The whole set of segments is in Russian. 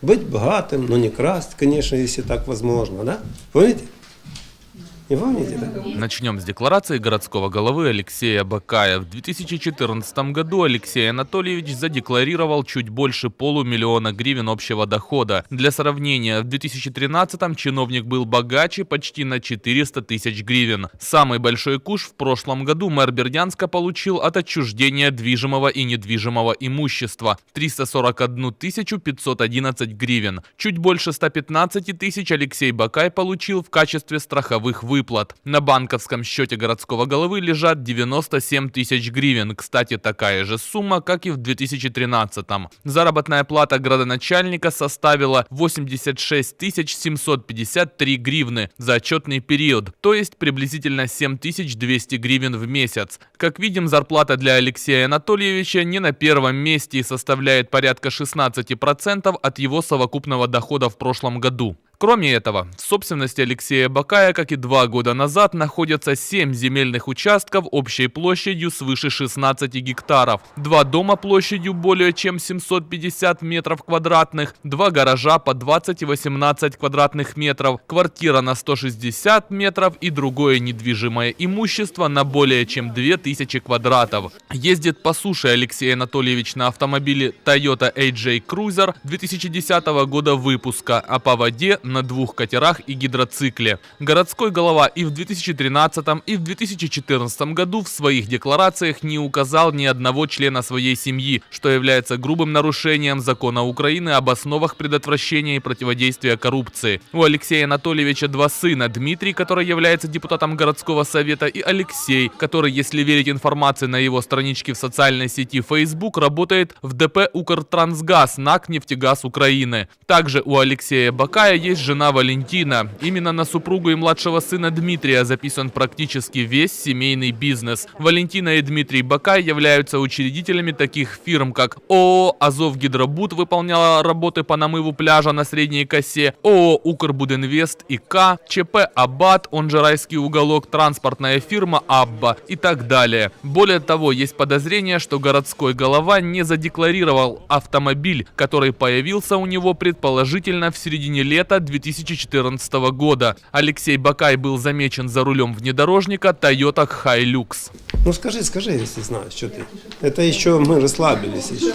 Быть богатым, но не красть, конечно, если так возможно, да? Помните? Не помните, да? Начнем с декларации городского головы Алексея Бакая. В 2014 году Алексей Анатольевич задекларировал чуть больше полумиллиона гривен общего дохода. Для сравнения, в 2013 чиновник был богаче почти на 400 тысяч гривен. Самый большой куш в прошлом году мэр Бердянска получил от отчуждения движимого и недвижимого имущества – 341 511 гривен. Чуть больше 115 тысяч Алексей Бакай получил в качестве страховых выплат. На банковском счете городского головы лежат 97 тысяч гривен. Кстати, такая же сумма, как и в 2013 Заработная плата градоначальника составила 86 753 гривны за отчетный период, то есть приблизительно 7200 гривен в месяц. Как видим, зарплата для Алексея Анатольевича не на первом месте и составляет порядка 16% от его совокупного дохода в прошлом году. Кроме этого, в собственности Алексея Бакая, как и два года назад, находятся 7 земельных участков общей площадью свыше 16 гектаров, два дома площадью более чем 750 метров квадратных, два гаража по 20 и 18 квадратных метров, квартира на 160 метров и другое недвижимое имущество на более чем 2000 квадратов. Ездит по суше Алексей Анатольевич на автомобиле Toyota AJ Cruiser 2010 года выпуска, а по воде на двух катерах и гидроцикле. Городской голова и в 2013 и в 2014 году в своих декларациях не указал ни одного члена своей семьи, что является грубым нарушением закона Украины об основах предотвращения и противодействия коррупции. У Алексея Анатольевича два сына, Дмитрий, который является депутатом городского совета, и Алексей, который, если верить информации на его страничке в социальной сети Facebook, работает в ДП «Укртрансгаз» НАК «Нефтегаз Украины». Также у Алексея Бакая есть жена Валентина. Именно на супругу и младшего сына Дмитрия записан практически весь семейный бизнес. Валентина и Дмитрий Бакай являются учредителями таких фирм, как ООО «Азов Гидробуд» выполняла работы по намыву пляжа на Средней Косе, ООО «Укрбудинвест» и К, ЧП «Аббат», он же «Райский уголок», транспортная фирма «Абба» и так далее. Более того, есть подозрение, что городской голова не задекларировал автомобиль, который появился у него предположительно в середине лета 2014 года. Алексей Бакай был замечен за рулем внедорожника Toyota Hilux. Ну скажи, скажи, если знаешь, что ты. Это еще мы расслабились еще.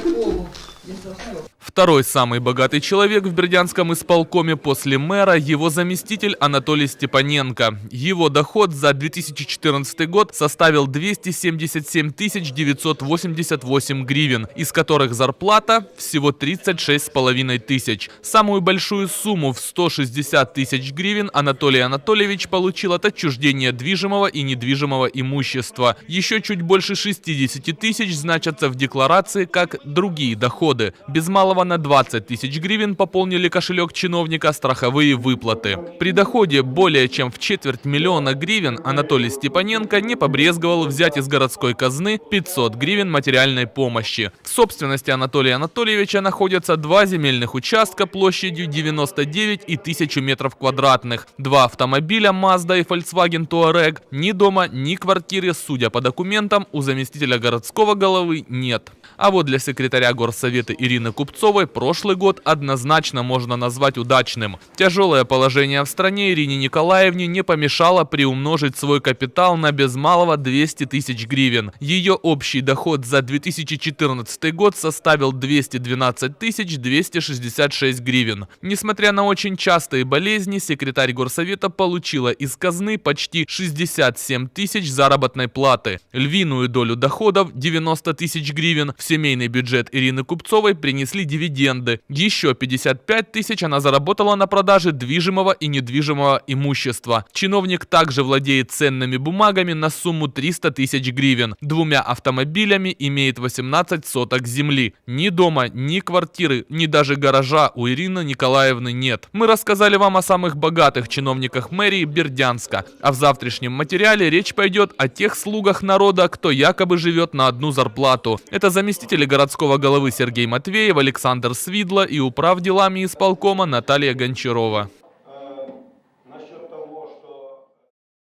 Второй самый богатый человек в Бердянском исполкоме после мэра – его заместитель Анатолий Степаненко. Его доход за 2014 год составил 277 988 гривен, из которых зарплата всего 36,5 тысяч. Самую большую сумму в 160 тысяч гривен Анатолий Анатольевич получил от отчуждения движимого и недвижимого имущества. Еще чуть больше 60 тысяч значатся в декларации как другие доходы. Без малого на 20 тысяч гривен пополнили кошелек чиновника страховые выплаты. При доходе более чем в четверть миллиона гривен Анатолий Степаненко не побрезговал взять из городской казны 500 гривен материальной помощи. В собственности Анатолия Анатольевича находятся два земельных участка площадью 99 и 1000 метров квадратных, два автомобиля Mazda и Volkswagen Touareg, ни дома, ни квартиры, судя по документам, у заместителя городского головы нет. А вот для секретаря горсовета Ирины Купцовой прошлый год однозначно можно назвать удачным. Тяжелое положение в стране Ирине Николаевне не помешало приумножить свой капитал на без малого 200 тысяч гривен. Ее общий доход за 2014 год составил 212 тысяч 266 гривен. Несмотря на очень частые болезни, секретарь горсовета получила из казны почти 67 тысяч заработной платы. Львиную долю доходов 90 тысяч гривен в семейный бюджет Ирины Купцовой принесли дивиденды. Еще 55 тысяч она заработала на продаже движимого и недвижимого имущества. Чиновник также владеет ценными бумагами на сумму 300 тысяч гривен. Двумя автомобилями имеет 18 соток земли. Ни дома, ни квартиры, ни даже гаража у Ирины Николаевны нет. Мы рассказали вам о самых богатых чиновниках мэрии Бердянска. А в завтрашнем материале речь пойдет о тех слугах народа, кто якобы живет на одну зарплату. Это заместители городского головы Сергей Матвеев, Александр Свидло и управ делами исполкома Наталья Гончарова.